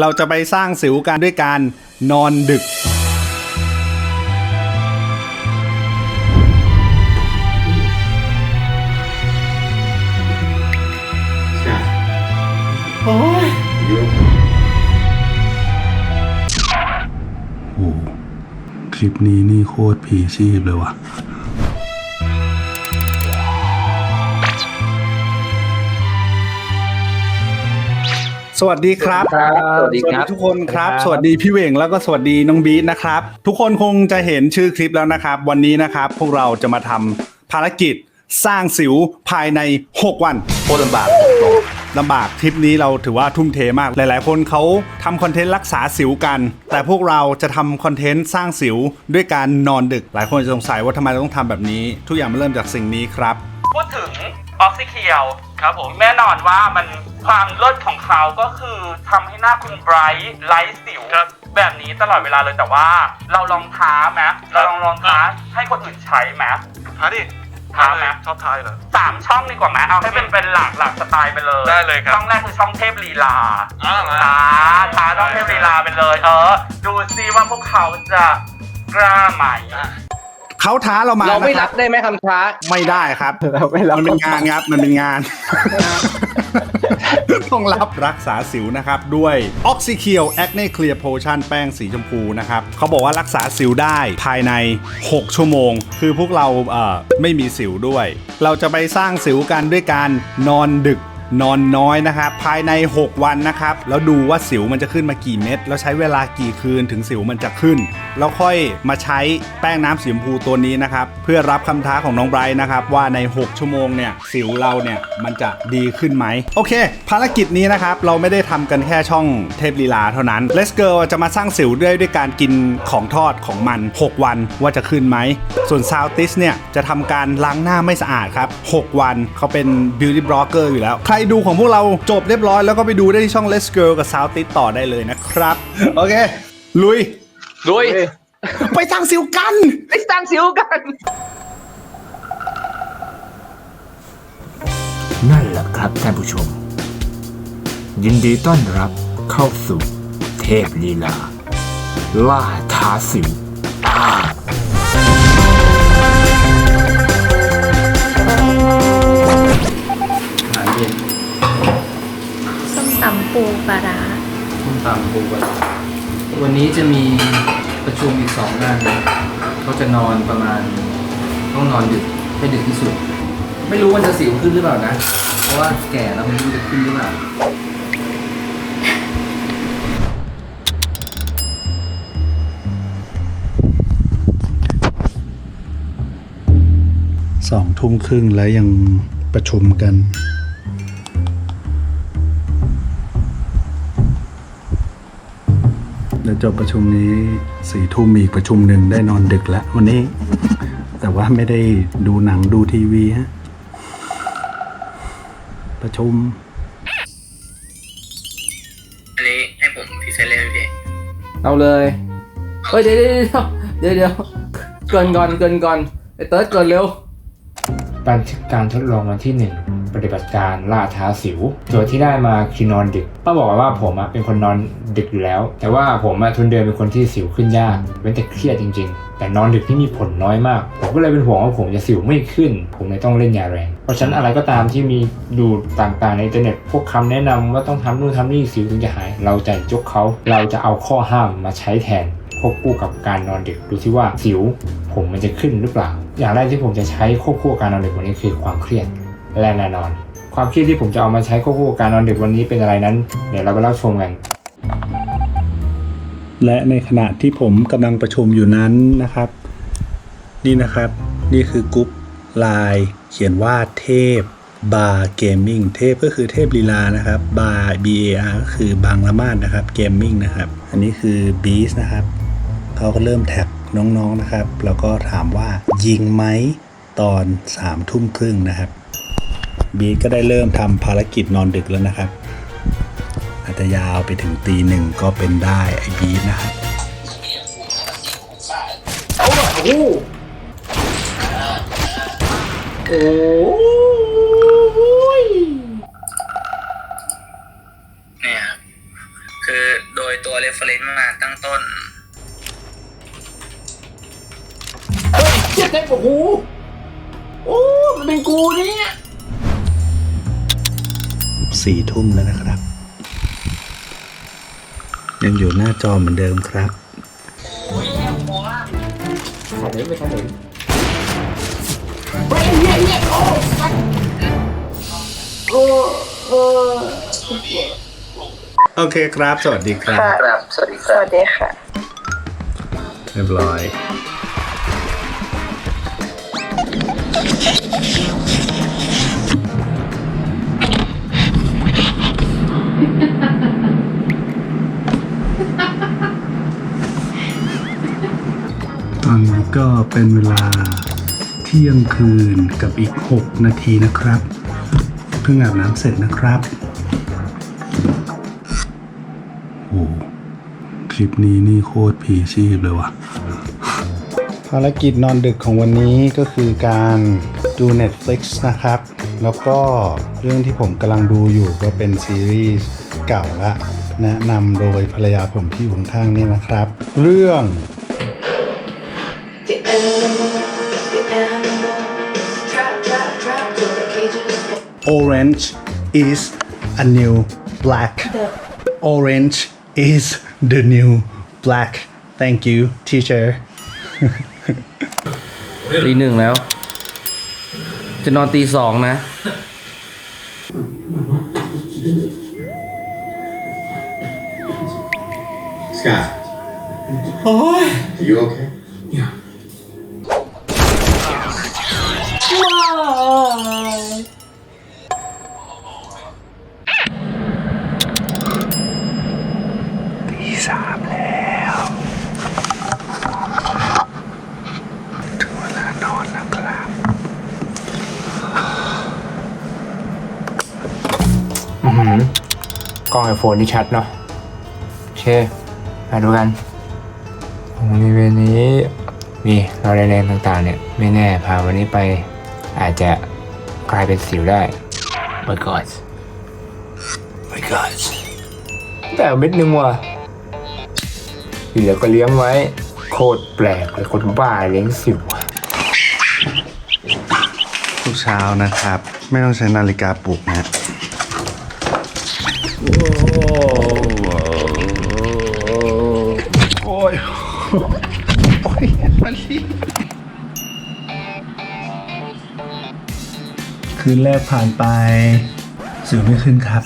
เราจะไปสร้างสิวกันด้วยการนอนดึก โอ้คลิปนี้นี่โคตรผีชีพเลยว่ะ สวัสดีครับ สวัสดีครับทุกคนครับครับสวัสดีพี่เหวงแล้วก็สวัสดีน้องบีทนะครับ ทุกคนคงจะเห็นชื่อคลิปแล้วนะครับ วันนี้นะครับ พวกเราจะมาทำภารกิจสร้างสิวภายใน 6 วันโคตรลำบากลำบากทริปนี้เราถือว่าทุ่มเทมาก หลาย ๆ คนเขาทำคอนเทนต์รักษาสิวกัน แต่พวกเราจะทำคอนเทนต์สร้างสิวด้วยการนอนดึก หลายคนจะสงสัยว่าทำไมเราต้องทำแบบนี้ ทุกอย่างมันเริ่มจากสิ่งนี้ครับ พูดถึง ออกซิเคียวครับผมแน่นอนว่ามันความเลิศของเขาก็คือทำให้หน้าคุณไบรท์ไลท์สิวแบบนี้ตลอดเวลาเลยแต่ว่า เราลองท้าไหมเราลองลองท้าให้คนอื่นใช้ไหม ท้าดิท้าไหม ชอบท้ายเหรอ สามช่องดีกว่าไหมเอาให้เป็นเป็นหลากหลากสไตล์ไปเลยได้เลยครับ ช่องแรกคือช่องเทพลีลาอ่ามาท้าท้าช่องเทพลีลาไปเลย เออ ดูซิว่าพวกเขาจะกล้าไหม เขาท้าเรามาเราไม่นะครับได้ไหมคำท้า ไม่ได้ครับเราไม่รับมันเป็นงานครับ มันเป็นงาน ต้องรับรักษาสิวนะครับ ด้วยออกซิเคียวแอคเน่เคลียร์โพชั่นแป้งสีชมพูนะครับเขาบอกว่ารักษาสิวได้ภายใน 6 ชั่วโมง คือพวกเราเอ่อไม่มีสิวด้วย เราจะไปสร้างสิวกันด้วยการนอนดึก นอนน้อยนะครับภายใน 6 วันนะครับแล้วดูว่าสิวมันจะขึ้นมากี่เม็ดแล้วใช้เวลากี่คืนถึงสิวมันจะขึ้น แล้วค่อยมาใช้แป้งน้ำสีชมพูตัวนี้นะครับเพื่อรับคำท้าของน้องไบรท์นะครับว่าใน 6 ชั่วโมงเนี่ยสิวเราเนี่ยมันจะดีขึ้นไหมโอเค ภารกิจนี้นะครับเราไม่ได้ทำกันแค่ช่องเทพลีลาเท่านั้น Let's Girl จะมาสร้างสิวด้วยด้วยการกินของทอดของมัน 6 วันว่าจะขึ้นไหมส่วน s o u t i s เนี่ยจะทำการล้างหน้าไม่สะอาดครับ6วันเขาเป็น Beauty Blogger อยู่แล้วใครดูของพวกเราจบเรียบร้อยแล้วก็ไปดูได้ที่ช่อง Let's Girl กับ s o u t i s ต่อได้เลยนะครับ โอเค ลุย ด้วย ไปสร้างสิวกันไปสร้างสิวกัน นั่นแหละครับท่านผู้ชม ยินดีต้อนรับเข้าสู่เทพลีลา ล่าท้าสิวอ่า ปูปลาร้าส้มตำปูปลาร้าวันนี้จะมีประชุมอีกสองงานนะเขาจะนอนประมาณ ต้องนอนดึกให้ดึกที่สุด ไม่รู้ว่าจะสิวขึ้นหรือเปล่านะ เพราะว่าแก่แล้วไม่รู้จะขึ้นหรือเปล่าสองทุ่มครึ่งแล้วยังประชุมกัน เดี๋ยวจบประชุมนี้สี่ทุ่มมีอีกประชุมหนึ่งได้นอนดึกแล้ววันนี้ แต่ว่าไม่ได้ดูหนังดูทีวีฮะ ประชุม อันนี้ให้ผมพรีเซนต์เลยไหมพี่เอาเลยเฮ้ยเดี๋ยวเดี๋ยวเดี๋ยวเดี๋ยวเกินก่อนเกินก่อนไอ้เติร์ดเกินเร็วบันทึกการทดลองวันที่1 ปฏิบัติการล่าท้าสิวโจทย์ที่ได้มาคือนอนดึกต้องบอกว่าผมอะเป็นคนนอนดึกอยู่แล้ว แต่ว่าผมอะทุนเดิมเป็นคนที่สิวขึ้นยากเป็นแต่เครียดจริง ๆ แต่นอนดึกที่มีผลน้อยมาก ผมก็เลยเป็นห่วงว่าผมจะสิวไม่ขึ้น ผมเลยต้องเล่นยาแรง เพราะฉะนั้นอะไรก็ตามที่มีดูต่างๆในอินเทอร์เน็ต พวกคำแนะนำว่าต้องทำนู่นทำนี่สิวถึงจะหาย เราจะยกเขาเราจะเอาข้อห้ามมาใช้แทนควบคู่กับการนอนดึกดูที่ว่าสิว ผมมันจะขึ้นหรือเปล่า อย่างแรกที่ผมจะใช้ควบคู่กับการนอนดึกวันนี้คือความเครียด และแน่นอน ความครียดที่ผมจะเอามาใช้ควบคู่กับการนอนดึกวันนี้เป็นอะไรนั้น เดี๋ยวเราไปรับชมกัน และในขณะที่ผมกำลังประชุมอยู่นั้นนะครับ นี่นะครับ นี่คือกรุ๊ปไลน์เขียนว่าเทพบาร์เกมมิ่งเทพก็คือเทพลีลานะครับบาร์ B A R ก็คือบางละมาดนะครับเกมมิ่งนะครับ อันนี้คือบีสนะครับเขาก็เริ่มแท็กน้องๆนะครับ แล้วก็ถามว่ายิงไหมตอนสามทุ่มครึ่งนะครับ บีสก็ได้เริ่มทำภารกิจนอนดึกแล้วนะครับ อาจจะยาวไปถึงตีหนึ่งก็เป็นได้ไอบีสนะครับเนี่ยครับคือโดยตัว reference มาตั้งต้น เฮ้ยเจ็บเต็มโอ้โหโอ้มันเป็นกูเนี่ย สี่ทุ่มแล้วนะครับ ยังอยู่หน้าจอเหมือนเดิมครับขาไหนไม่ขาไหนโอเคครับ สวัสดีครับ ครับ สวัสดีครับ สวัสดีค่ะ เรียบร้อย ก็เป็นเวลาเที่ยงคืนกับอีก 6 นาทีนะครับ เพิ่งอาบน้ำเสร็จนะครับโอ้คลิปนี้นี่โคตรผีชีพเลยว่ะ ภารกิจนอนดึกของวันนี้ก็คือการดู Netflix นะครับ แล้วก็เรื่องที่ผมกำลังดูอยู่ก็เป็นซีรีส์เก่าละ แนะนำโดยภรรยาผมที่อยู่ข้างๆนี่นะครับ เรื่อง Orange is a new black Orange is the new black Thank you teacher ตีหนึ่งแล้ว จะนอนตีสองนะ Scott. Are you okay? Yeah. ตี ไอโฟนนี่ชัดเนาะโอเค มาดูกันบริเวณนี้มีรอยแดงๆต่างๆ เนี่ย ไม่แน่พาวันนี้ไป อาจจะกลายเป็นสิวได้ My God My God แต่เม็ดนึงว่ะเหลือก็เลี้ยงไว้ โคตรแปลกเลยคนบ้าเลี้ยงสิวอะทุกเช้านะครับ ไม่ต้องใช้นาฬิกาปลุกนะ มันรีบคืนแรกผ่านไปสิวไม่ขึ้นครับ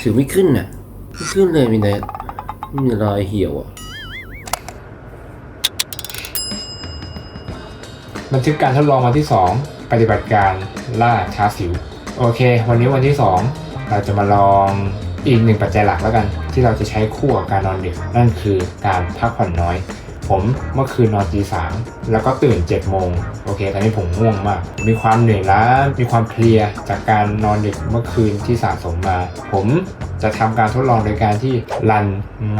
สิวไม่ขึ้นน่ะไม่ขึ้นเลยมีแต่มีรอยเหี่ยวอะ บันทึกการทดลองวันที่ 2 ปฏิบัติการล่าท้าสิว โอเค วันนี้วันที่ 2 เราจะมาลอง อีกหนึ่งปัจจัยหลักแล้วกัน ที่เราจะใช้คู่กับการนอนดึกนั่นคือการพักผ่อนน้อย ผมเมื่อคืนนอนตีสามแล้วก็ตื่น7จ็ดโมงโอเคตอนนี้ผมง่วงมาก มีความเหนื่อยล้ามีความเพลียจากการนอนดึกเมื่อคืนที่สะสมมา ผมจะทำการทดลองโดยการที่รัน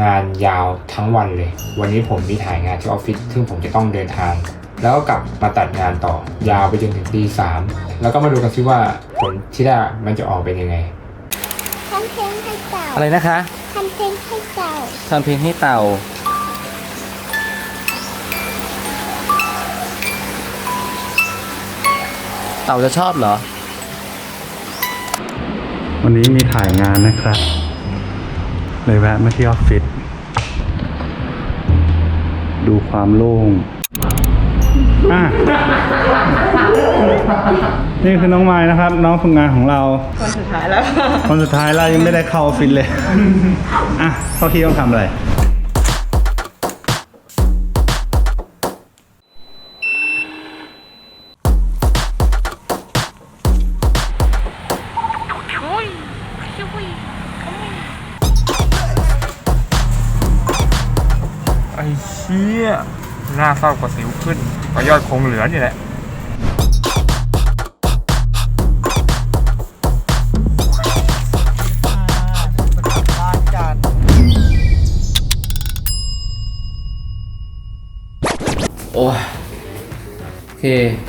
งานยาวทั้งวันเลย วันนี้ผมมีถ่ายงานที่ออฟฟิศซึ่งผมจะต้องเดินทางแล้วก็กลับมาตัดงานต่อยาวไปจนถึงตีสามแล้วก็มาดูกันซิว่าผลที่ได้มันจะออกเป็นยังไง ทำเพลงให้เต่า อะไรนะคะทำเพลงให้เต่าทำเพลงให้เต่า เต่าจะชอบเหรอ วันนี้มีถ่ายงานนะครับ เลยแวะมาที่ออฟฟิศดูความโล่งอะ นี่คือน้องไม้นะครับ น้องฝึกงานของเรา คนสุดท้ายแล้ว คนสุดท้ายเรายังไม่ได้เข้าออฟฟิศเลย อะเข้าที่ต้องทำอะไรไอ้เชี่ยหน้าเศร้ากว่าสิวขึ้นก็ยอดคงเหลือนี่แหละ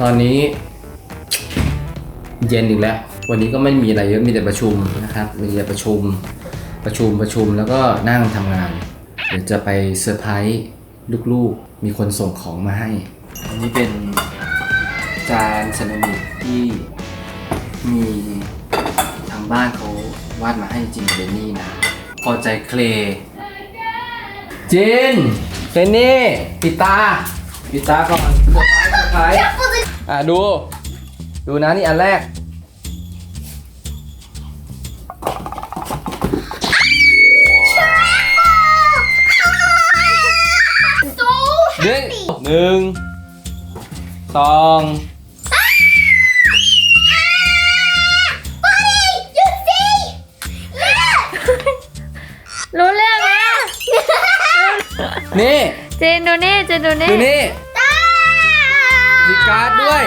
ตอนนี้ เย็นอีกแล้ว วันนี้ก็ไม่มีอะไรเยอะ มีแต่ประชุมนะครับ มีแต่ประชุม ประชุม ประชุม แล้วก็นั่งทำงาน เดี๋ยวจะไปเซอร์ไพรส์ลูกๆ มีคนส่งของมาให้ อันนี้เป็นจานเซรามิกที่มีทางบ้านเขาวาดมาให้จริงเดนนี่นะ พอใจเคลย์จินเดนนี่ปิดตาปิดตาก่อน เซอร์ไพรส์เซอร์ไพรส์อะดู ดูนะนี่อันแรกหนึ่งหนึ่ง สองรู้เรื่องแล้ว นี่ เจนดูนี่ เจนดูนี่ ดูนี่มี การ์ดด้วย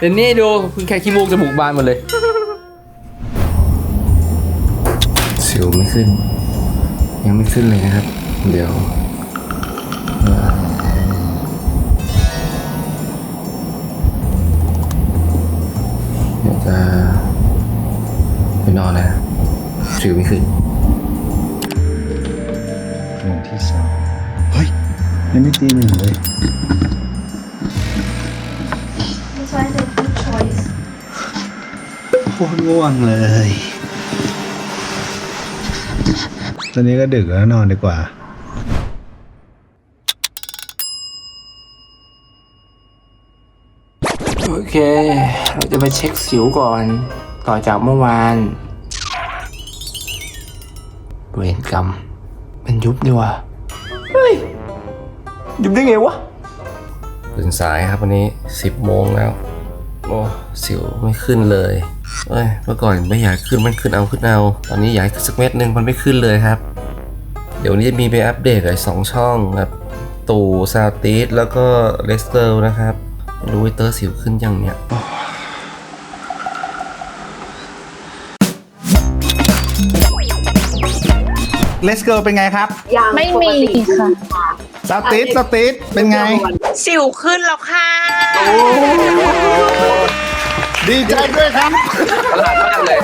เดนนี่ดูคุณแค่ขี้มูกจมูกบานหมดเลยสิวไม่ขึ้น ยังไม่ขึ้นเลยนะครับ เดี๋ยวเอ่อเดี๋ยวจะไปนอนแล้วสิวไม่ขึ้นวันที่สองเฮ้ยยังไม่ตีหนึ่งเลย ตรง่วงเลย ตอนนี้ก็ดึกแล้วนอนดีกว่า โอเค เราจะไปเช็คสิวก่อน ต่อจากเมื่อวาน เวรกรรม มันยุบนี่วะเฮ้ย ยุบได้ไงวะตื่นสายครับวันนี้ 10โมงแล้ว โอ้ สิวไม่ขึ้นเลย เอ้ยเมื่อก่อนไม่อยากขึ้นมันขึ้นเอาขึ้นเอา ตอนนี้อยากขึ้นสักเม็ดหนึ่งมันไม่ขึ้นเลยครับ เดี๋ยวนี้จะมีไปอัปเดตไอ้สองช่องครับ ตู่ซาวตีสแล้วก็เลสเตอร์นะครับไม่รู้ไอ้เตอร์สิวขึ้นยังเนี่ยเลสเกิลเป็นไงครับไม่มีค่ะสติสสติสเป็นไง สิวขึ้นแล้วค่ะ ดีใจด้วยครับ ประหลาดมากเลย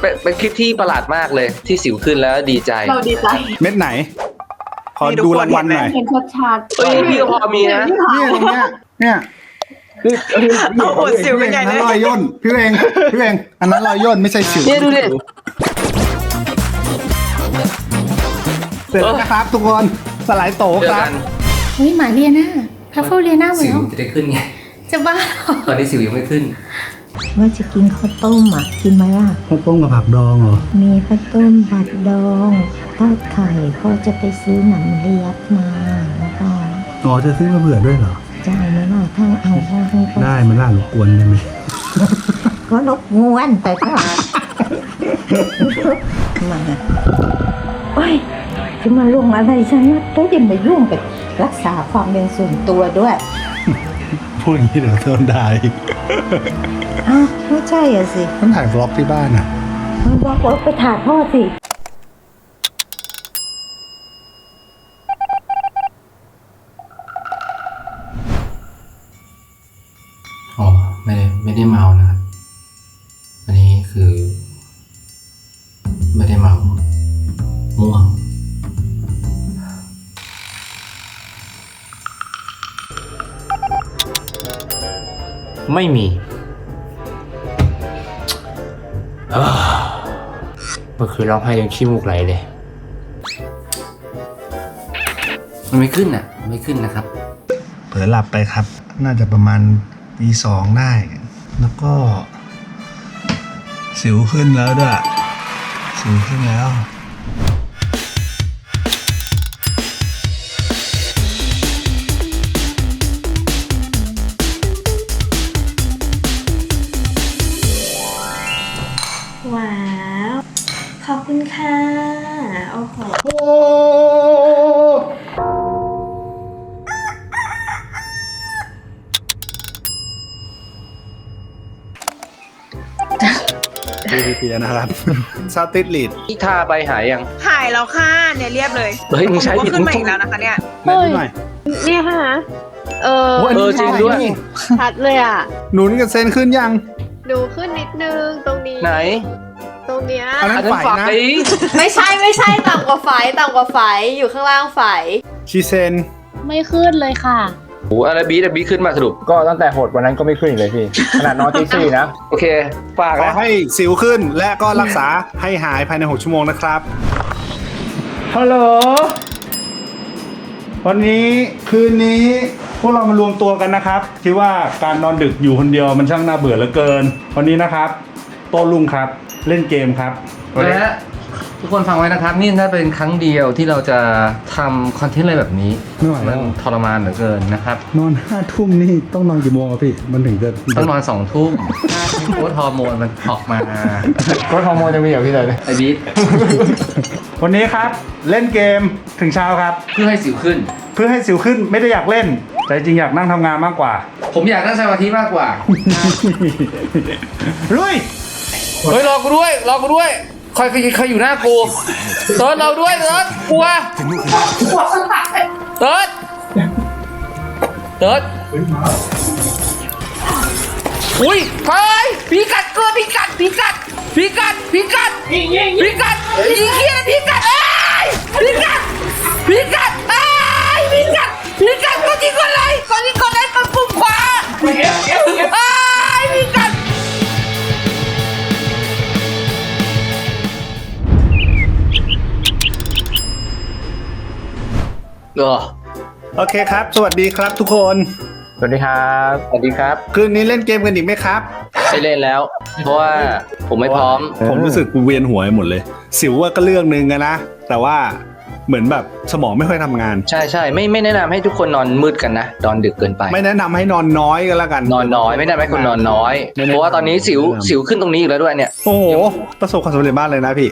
เป็นเป็นคลิปที่ประหลาดมากเลยที่สิวขึ้นแล้วดีใจ เราดีใจ เม็ดไหน ขอดูรางวัลหน่อย เห็นชัดเฮ้ยพี่ก็พอมีนะ เนี่ยตรงเนี้ยเนี่ยคือเอาอดสิวกันใหญ่อันเลนั้นยรอยย่นพี่เวงพี่เวงอันนั้นรอยย่นไม่ใช่สิวเนี่ยดูดิ เสร็จแล้วนะครับทุกคนสลายโตเจอครับ กันเฮ้ยหมาเรียน่าพัฟเฟิลเรียน่าหมดสิวแล้วจะได้ขึ้นไง จะบ้าเหรอตอนนี้สิวยังไม่ขึ้น ว่าจะกินข้าวต้มอะ กินไหมล่ะ ข้าวต้มกับผักดองเหรอ มีข้าวต้มผัดดองทอดไข่ก็จะไปซื้อหนังเลียบมาแล้วก็อ๋อจะซื้อมาเผื่อด้วยเหรอจะเอาไหมล่ะถ้าเอาก็ให้เขาได้มันล่ารบกวนได้ไหมก็รบงวนแต่ก็มาโอ้ยจะมาลงอะไรฉันนะก็อย่ามายุ่งกับรักษาความเป็นส่วนตัวด้วย พูดอย่างนี้เดี๋ยวโดนด่าอีก อ้าวไม่ใช่อะสิต้องถ่ายบล็อกที่บ้านอะมันบอกว่าไปถ่ายพ่อสิอ๋อไม่ได้ไม่ได้เมานะครับอันนี้คือ ไม่ได้เมาม่วง ไม่มี เมื่อคืนร้องไห้ยังขี้มูกไหลเลย มันไม่ขึ้นอะ ไม่ขึ้นนะครับ เผลอหลับไปครับ น่าจะประมาณตีสองได้ แล้วก็ สิวขึ้นแล้วด้วย สิวขึ้นแล้วว้าว ดีพีนะครับ ซาติสลีดที่ทาไปหายยังหายแล้วค่ะเนี่ยเรียบเลยเฮ้ยมึงใช้ผิดขึ้นมาอีกแล้วนะคะเนี่ยแม่ดูหน่อยเนี่ยค่ะ เออวันนี้เออจริงด้วยชัดเลยอะ หนุนกับเซนขึ้นยัง ดูขึ้นนิดนึงตรงนี้ ไหน ตรงเนี้ยอันนั้นอันนั้นฝ่ายไฟนะไม่ใช่ไม่ใช่ต่ำกว่าไฟต่ำกว่าไฟอยู่ข้างล่างไฟชีเซนไม่ขึ้นเลยค่ะ โอ้อะไรบีดบีขึ้นมาสรุป ก็ตั้งแต่โหดวันนั้นก็ไม่ขึ้นอีกเลยพี่ ขนาดนอนตีสี่นะ โอเคฝากขอนะให้สิวขึ้นและก็รักษาให้หายภายใน 6 ชั่วโมงนะครับ ฮัลโหล วันนี้คืนนี้พวกเรามารวมตัวกันนะครับ คิดว่าการนอนดึกอยู่คนเดียวมันช่างน่าเบื่อเหลือเกิน วันนี้นะครับ โต้ลุงครับ เล่นเกมครับ นะฮะ ทุกคนฟังไว้นะครับ นี่ถ้าเป็นครั้งเดียวที่เราจะทำคอนเทนต์อะไรแบบนี้ไม่ไหวแล้วมันทรมานเหลือเกินนะครับ นอนห้าทุ่มนี่ต้องนอนกี่โมงครับพี่ มันถึงจะต้องนอนสองทุ่มโค้ดฮอร์โมนมันออกมาก็ฮอร์โมนจะมีเหรอพี่เลยไอบีทวันนี้ครับ เล่นเกมถึงเช้าครับ เพื่อให้สิวขึ้น เพื่อให้สิวขึ้นไม่ได้อยากเล่น แต่จริงอยากนั่งทำงานมากกว่าผมอยากนั่งสมาธิมากกว่ารุยเฮ้ยรอกูด้วย รอกูด้วย ใครใครใครอยู่หน้ากูเติร์ดเราด้วยเติร์ดกลัวเติร์ดเติร์ดอุ้ยเฮ้ยพี่กัดเกินพี่กัดพี่กัดพี่กัดพี่กัดพี่กัดยิงเคียพี่กัดเอ้ยพี่กัดพี่กัดเอ้ยพี่กัดพี่กัดกดยิงก่อนเลยกดยิงก่อนเลยกดปุ่มขวา เออโอเคครับ สวัสดีครับทุกคน สวัสดีครับ สวัสดีครับ คืนนี้เล่นเกมกันอีกไหมครับ ไม่เล่นแล้ว เพราะว่าผมไม่พร้อม ผมรู้สึกกูเวียนหัวไปหมดเลย สิวว่าก็เรื่องหนึงอะนะ แต่ว่าเหมือนแบบสมองไม่ค่อยทำงาน ใช่ใช่ไม่ไม่แนะนำให้ทุกคนนอนมืดกันนะนอนดึกเกินไป ไม่แนะนำให้นอนน้อยก็แล้วกัน นอนน้อยไม่แนะนำให้คนนอนน้อยไม่แนะนำ เพราะว่าตอนนี้สิวสิวขึ้นตรงนี้อีกแล้วด้วยเนี่ย โอ้โห ประสบความสำเร็จมากเลยนะพี่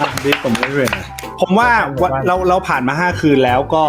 อะดีผมไม่เรียน ผมว่าวันเราเราผ่านมา5คืนแล้วก็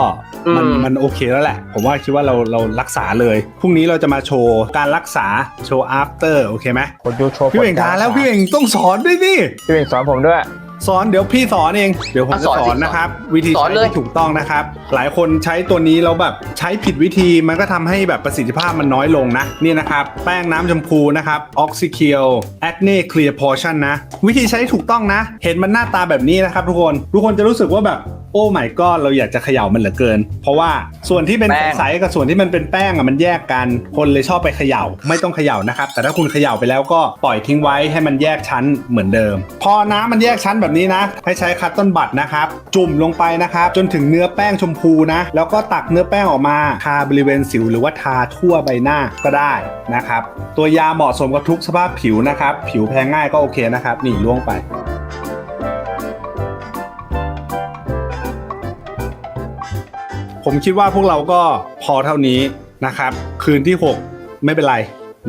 มันอืมมันโอเคแล้วแหละ ผมว่าคิดว่าเราเรารักษาเลยพรุ่งนี้เราจะมาโชว์การรักษาโชว์ after โอเคไหมคนดูโชว์พี่เบ่งทานแล้วพี่เบ่งต้องสอนด้วยดิพี่เบ่งสอนผมด้วย สอนเดี๋ยวพี่สอนเอง เดี๋ยวผมจะอะสอนสสิอนนะครับ วิธีสอนใช้เลย ที่ถูกต้องนะครับ หลายคนใช้ตัวนี้แล้วแบบใช้ผิดวิธีมันก็ทำให้แบบประสิทธิภาพมันน้อยลงนะ นี่นะครับ แป้งน้ำชมพูนะครับ Oxykill Acne Clear Portion นะ วิธีใช้ถูกต้องนะ เห็นมันหน้าตาแบบนี้นะครับทุกคน ทุกคนจะรู้สึกว่าแบบ โอ้ my god เราอยากจะเขย่ามันเหลือเกิน เพราะว่าส่วนที่เป็นแป้ง ใสๆกับส่วนที่มันเป็นแป้งอะมันแยกกันคนเลยชอบไปเขย่า ไม่ต้องเขย่านะครับ แต่ถ้าคุณเขย่าไปแล้วก็ปล่อยทิ้งไว้ให้มันแยกชั้นเหมือนเดิม พอน้ำมันแยกชั้นแบบนี้นะ ให้ใช้คัตต้นบัตนะครับ จุ่มลงไปนะครับ จนถึงเนื้อแป้งชมพูนะ แล้วก็ตักเนื้อแป้งออกมาทาบริเวณสิวหรือว่าทาทั่วใบหน้าก็ได้นะครับตัวยาเหมาะสมกับทุกสภาพผิวนะครับผิวแพ้ง่ายก็โอเคนะครับนี่ล่วงไป ผมคิดว่าพวกเราก็พอเท่านี้นะครับ คืนที่ 6 ไม่เป็นไร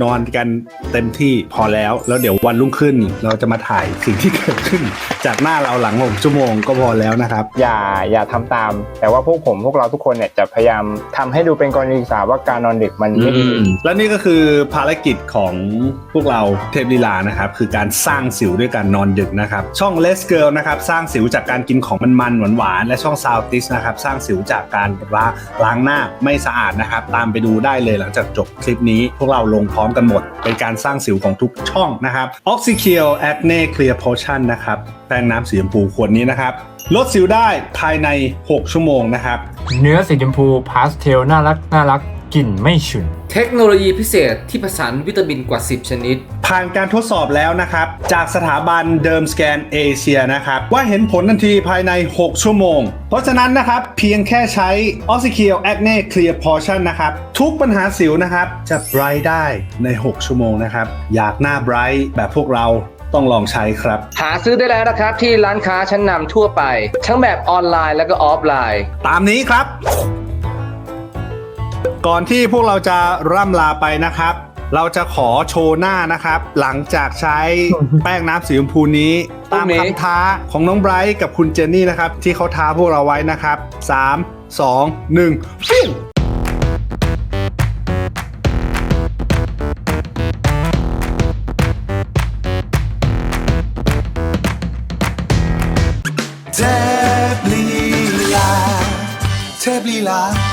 นอนกันเต็มที่พอแล้ว แล้วเดี๋ยววันรุ่งขึ้น เราจะมาถ่ายสิ่งที่เกิดขึ้น จากหน้าเราหลัง6ชั่วโมงก็พอแล้วนะครับ อย่าอย่าทำตาม แต่ว่าพวกผมพวกเราทุกคนเนี่ยจะพยายามทำให้ดูเป็นกรณีศึกษาว่าการนอนดึกมันไม่ดี และนี่ก็คือภารกิจของพวกเราเทพลีลานะครับ คือการสร้างสิวด้วยการนอนดึกนะครับ ช่อง Les Girl นะครับสร้างสิวจากการกินของมันๆหวานๆและช่อง South d i s นะครับสร้างสิวจากการล้างล้างหน้าไม่สะอาดนะครับ ตามไปดูได้เลยหลังจากจบคลิปนี้ พวกเราลงพร้อมกันหมด เป็นการสร้างสิวของทุกช่องนะครับ Oxykill Acne Clear Potion นะครับแป้งน้ำสีชมพูขวดนี้นะครับ ลดสิวได้ภายใน 6 ชั่วโมงนะครับ เนื้อสีชมพูพาสเทลน่ารักน่ารัก กลิ่นไม่ฉุน เทคโนโลยีพิเศษที่ผสานวิตามินกว่า 10 ชนิด ผ่านการทดสอบแล้วนะครับ จากสถาบันเดิมสแกนเอเชียนะครับ ว่าเห็นผลทันทีภายใน 6 ชั่วโมง เพราะฉะนั้นนะครับ เพียงแค่ใช้ o x y k i l Acne Clear Portion นะครับ ทุกปัญหาสิวนะครับ จะ bright ได้ใน 6 ชั่วโมงนะครับ อยากหน้า bright แบบพวกเราต้องลองใช้ครับ หาซื้อได้แล้วนะครับที่ร้านค้าชั้นนำทั่วไป ทั้งแบบออนไลน์แล้วก็ออฟไลน์ ตามนี้ครับ ก่อนที่พวกเราจะร่ำลาไปนะครับ เราจะขอโชว์หน้านะครับ หลังจากใช้แป้งน้ำสีชมพูนี้ ตามคำท้าของน้องไบรท์กับคุณเจนนี่นะครับ ที่เขาท้าพวกเราไว้นะครับ 3 2 1ฟิวเทพลีลาเทพลีลา